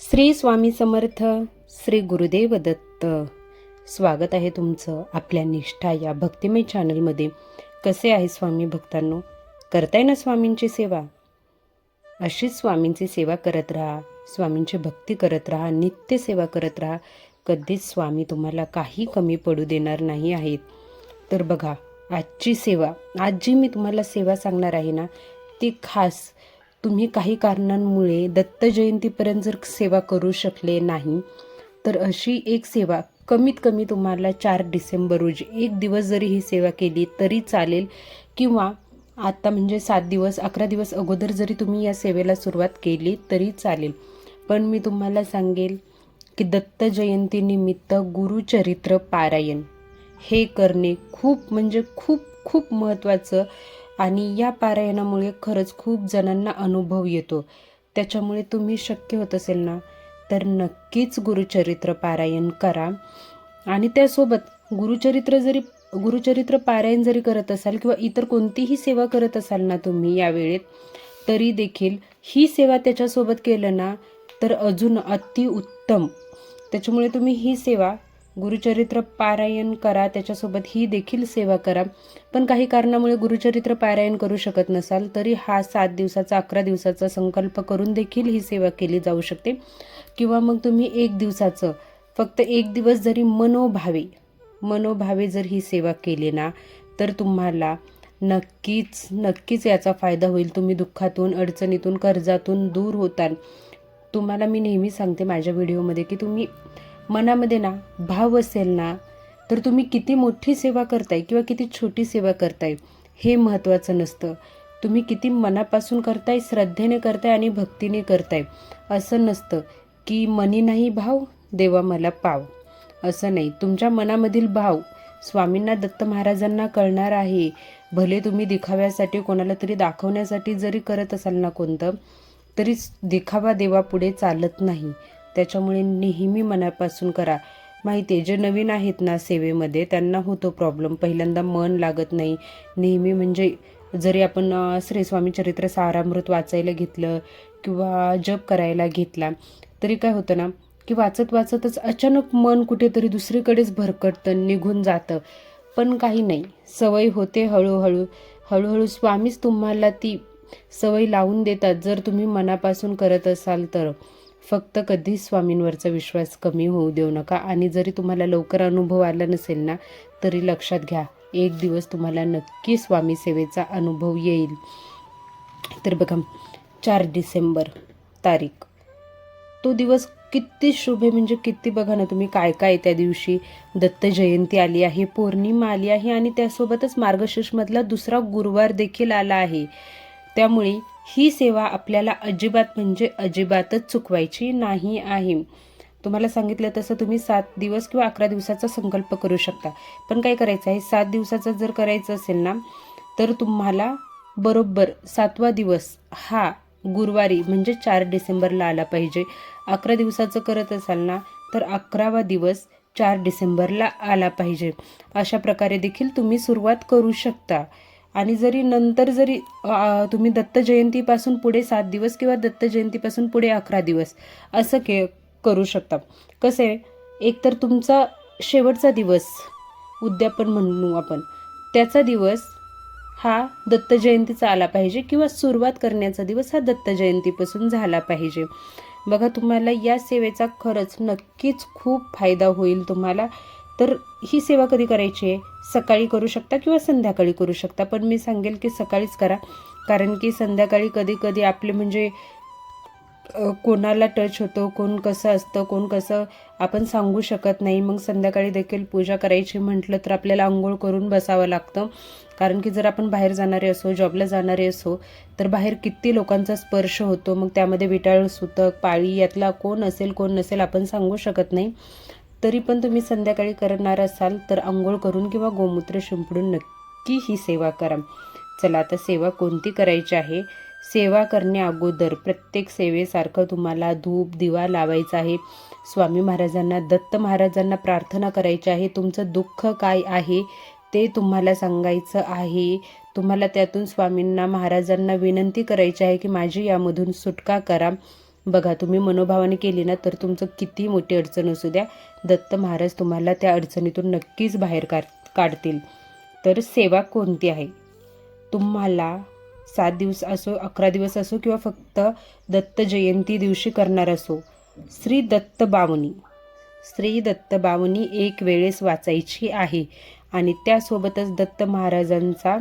श्री स्वामी समर्थ श्री गुरुदेव दत्त. स्वागत आहे तुमचं आपल्या निष्ठा या भक्तिमय चॅनलमध्ये कसे आहे स्वामी भक्तांनो? करताय ना स्वामींची सेवा? अशीच स्वामींची सेवा करत राहा स्वामींची भक्ती करत राहा नित्य सेवा करत राहा. कधीच स्वामी तुम्हाला काही कमी पडू देणार नाही आहेत. तर बघा आजची सेवा आज जी मी तुम्हाला सेवा सांगणार आहे ना ती खास तुम्ही काही कारणांमुळे दत्त जयंतीपर्यंत जर सेवा करू शकले नाही तर अशी एक सेवा कमीत कमी तुम्हाला चार डिसेंबर रोजी एक दिवस जरी ही सेवा केली तरी चालेल किंवा आता म्हणजे सात दिवस अकरा दिवस अगोदर जरी तुम्ही या सेवेला सुरुवात केली तरी चालेल. पण मी तुम्हाला सांगेल की दत्त जयंतीनिमित्त गुरुचरित्र पारायण हे करणे खूप म्हणजे खूप खूप महत्त्वाचं आणि या पारायणामुळे खरंच खूप जणांना अनुभव येतो. त्याच्यामुळे तुम्ही शक्य होत असेल ना तर नक्कीच गुरुचरित्र पारायण करा. आणि त्यासोबत गुरुचरित्र जरी गुरुचरित्र पारायण जरी करत असाल किंवा इतर कोणतीही सेवा करत असाल ना तुम्ही या वेळेत तरी देखील ही सेवा त्याच्यासोबत केलं ना तर अजून अतिउत्तम. त्याच्यामुळे तुम्ही ही सेवा गुरुचरित्र पारायण करा त्याच्यासोबत ही देखील सेवा करा. पण काही कारणामुळे गुरुचरित्र पारायण करू शकत नसाल तरी हा सात दिवसाचा अकरा दिवसाचा संकल्प करून देखील ही सेवा केली जाऊ शकते. किंवा मग तुम्ही एक दिवसाचं फक्त एक दिवस जरी मनोभावे मनोभावे जर ही सेवा केली ना तर तुम्हाला नक्कीच नक्कीच याचा फायदा होईल. तुम्ही दुःखातून अडचणीतून कर्जातून दूर होताल. तुम्हाला मी नेहमी सांगते माझ्या व्हिडिओमध्ये की तुम्ही मनामध्ये ना भाव असेल ना तर तुम्ही किती मोठी सेवा करताय किंवा किती छोटी सेवा करताय हे महत्त्वाचं नसतं. तुम्ही किती मनापासून करताय श्रद्धेने करताय आणि भक्तीने करताय असं नसतं की मनी नाही भाव देवा मला पाव. असं नाही. तुमच्या मनामधील भाव स्वामींना दत्त महाराजांना कळणार आहे. भले तुम्ही दिखाव्यासाठी कोणाला तरी दाखवण्यासाठी जरी करत असाल ना कोणतं तरी दिखावा देवापुढे चालत नाही. त्याच्यामुळे नेहमी मनापासून करा. माहिती आहे जे नवीन आहेत ना सेवेमध्ये त्यांना होतो प्रॉब्लेम पहिल्यांदा मन लागत नाही. नेहमी म्हणजे जरी आपण श्रीस्वामी श्री स्वामी चरित्र सारामृत वाचायला घेतलं किंवा जप करायला घेतला तरी काय होतं ना की वाचत वाचतच अचानक मन कुठेतरी दुसरीकडेच भरकटतं निघून जातं. पण काही नाही. सवय होते हळूहळू. हळूहळू स्वामीच तुम्हाला ती सवय लावून देतात. जर तुम्ही मनापासून करत असाल तर. फक्त कधीच स्वामींवरचा विश्वास कमी होऊ देऊ नका. आणि जरी तुम्हाला लवकर अनुभव आला नसेल ना तरी लक्षात घ्या एक दिवस तुम्हाला नक्की स्वामी सेवेचा अनुभव येईल. तर बघा चार डिसेंबर तारीख. तो दिवस किती शुभ आहे म्हणजे किती बघा ना तुम्ही काय काय त्या दिवशी. दत्त जयंती आली आहे पौर्णिमा आली आहे आणि त्यासोबतच मार्गशीर्षमधला दुसरा गुरुवार देखील आला आहे. त्यामुळे ही सेवा आपल्याला अजिबात म्हणजे अजिबातच चुकवायची नाही आहे. तुम्हाला सांगितलं तसं तुम्ही सात दिवस किंवा अकरा दिवसाचा संकल्प करू शकता. पण काय करायचं आहे? सात दिवसाचं जर करायचं असेल ना तर तुम्हाला बरोबर सातवा दिवस हा गुरुवारी म्हणजे चार डिसेंबरला आला पाहिजे. अकरा दिवसाचं करत असाल ना तर अकरावा दिवस चार डिसेंबरला आला पाहिजे. अशा प्रकारे देखील तुम्ही सुरुवात करू शकता. आणि जरी नंतर जरी तुम्ही दत्त जयंतीपासून पुढे सात दिवस किंवा दत्त जयंतीपासून पुढे अकरा दिवस असं के करू शकता. कसं आहे एकतर तुमचा शेवटचा दिवस उद्यापन म्हणू आपण त्याचा दिवस हा दत्त जयंतीचा आला पाहिजे किंवा सुरुवात करण्याचा दिवस हा दत्त जयंतीपासून झाला पाहिजे. बघा तुम्हाला या सेवेचा खरंच नक्कीच खूप फायदा होईल तुम्हाला. तर ही सेवा कधी करायची? आहे सकाळी करू शकता किंवा संध्याकाळी करू शकता? पण मी सांगेल की सकाळीच करा. कारण की संध्याकाळी कधी कधी आपले म्हणजे कोणाला टच होतो कोण कसं असतं कोण कसं आपण सांगू शकत नाही. मग संध्याकाळी देखील पूजा करायची म्हटलं तर आपल्याला आंघोळ करून बसावं लागतं. कारण की जर आपण बाहेर जाणारे असो जॉबला जाणारे असो तर बाहेर किती लोकांचा स्पर्श होतो. मग त्यामध्ये विटाळ सुतक पाळी यातला कोण असेल कोण नसेल आपण सांगू शकत नाही. तरी पण तुम्ही संध्याकाळी करणार असाल तर आंघोळ करून किंवा गोमूत्र शिंपडून नक्की ही सेवा करा. चला आता सेवा कोणती करायची आहे? सेवा करण्या अगोदर प्रत्येक सेवेसारखं तुम्हाला धूप दिवा लावायचा आहे. स्वामी महाराजांना दत्त महाराजांना प्रार्थना करायची आहे. तुमचं दुःख काय आहे ते तुम्हाला सांगायचं आहे. तुम्हाला त्यातून स्वामींना महाराजांना विनंती करायची आहे की माझी यामधून सुटका करा. बघा तुम्ही मनोभावाने केली ना तर तुमचं किती मोठी अडचण असू द्या. दत्त महाराज तुम्हाला त्या अडचणीतून नक्कीच बाहेर काढ काढतील. तर सेवा कोणती आहे? तुम्हाला सात दिवस असो अकरा दिवस असो किंवा फक्त दत्त जयंती दिवशी करणार असो श्री दत्त बावनी श्री दत्त बावनी एक वेळेस वाचायची आहे आणि त्यासोबतच दत्त महाराजांचा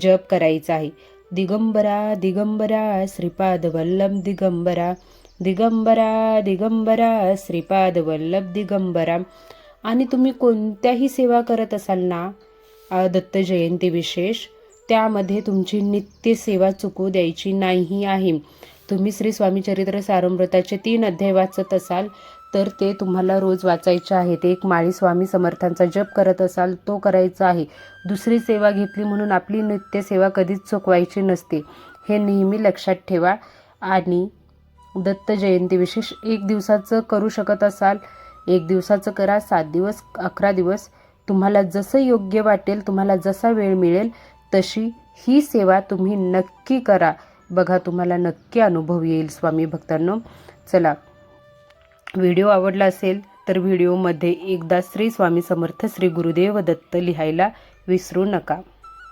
जप करायचा आहे. दिगंबरा दिगंबरा श्रीपाद वल्लभ दिगंबरा दिगंबरा दिगंबरा श्रीपाद वल्लभ दिगंबरा. आणि तुम्ही कोणत्याही सेवा करत असाल ना दत्त जयंती विशेष त्यामध्ये तुमची नित्य सेवा चुकू द्यायची नाही आहे. तुम्ही श्री स्वामी चरित्र सारमृताचे तीन अध्याय वाचत असाल तर ते तुम्हाला रोज वाचायचे आहेत एक माळी स्वामी समर्थांचा जप करत असाल तो करायचा आहे. दुसरी सेवा घेतली म्हणून आपली नित्य सेवा कधीच चुकवायची नसते. हे नेहमी लक्षात ठेवा. आणि दत्त जयंती विशेष एक दिवसाचं करू शकत असाल. एक दिवसाचं करा सात दिवस अकरा दिवस. तुम्हाला जसं योग्य वाटेल तुम्हाला जसा वेळ मिळेल तशी ही सेवा तुम्ही नक्की करा. बघा तुम्हाला नक्की अनुभव येईल स्वामी भक्तांनो. चला व्हिडिओ आवडला असेल तर व्हिडिओमध्ये एकदा श्री स्वामी समर्थ श्री गुरुदेव दत्त लिहायला विसरू नका.